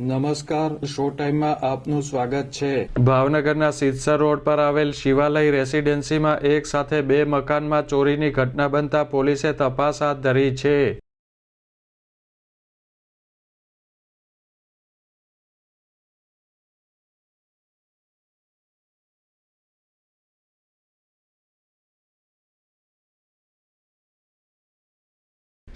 નમસ્કાર, શો ટાઈમમાં આપનું સ્વાગત છે. ભાવનગરના સિદ્સર રોડ પર આવેલ શિવાલય રેસિડેન્સીમાં એક સાથે બે મકાનમાં ચોરીની ઘટના બનતા પોલીસે તપાસ હાથ ધરી છે.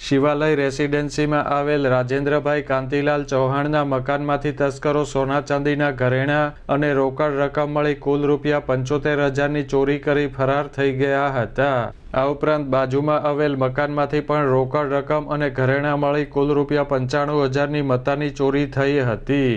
શિવાલય રેસિડેન્સીમાં આવેલ રાજેન્દ્રભાઈ કાંતિલાલ ચૌહાણના મકાનમાંથી તસ્કરો સોના ચાંદીના ઘરેણાં અને રોકડ રકમ મળી કુલ રૂપિયા પંચોતેર હજારની ચોરી કરી ફરાર થઈ ગયા હતા. આ ઉપરાંત બાજુમાં આવેલ મકાનમાંથી પણ રોકડ રકમ અને ઘરેણાં મળી કુલ રૂપિયા પંચાણું હજારની મતાની ચોરી થઈ હતી.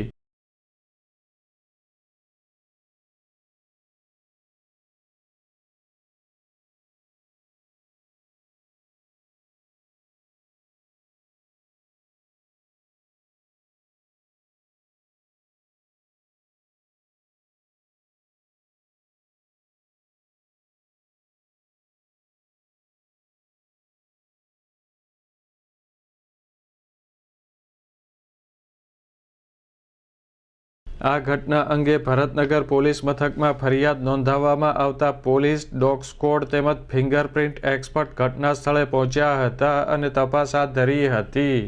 આ ઘટના અંગે ભરતનગર પોલીસ મથકમાં ફરિયાદ નોંધાવવામાં આવતા પોલીસ, ડોગ સ્કોડ તેમજ ફિંગરપ્રિન્ટ એક્સપર્ટ ઘટના સ્થળે પહોંચ્યા હતા અને તપાસ હાથ ધરી હતી.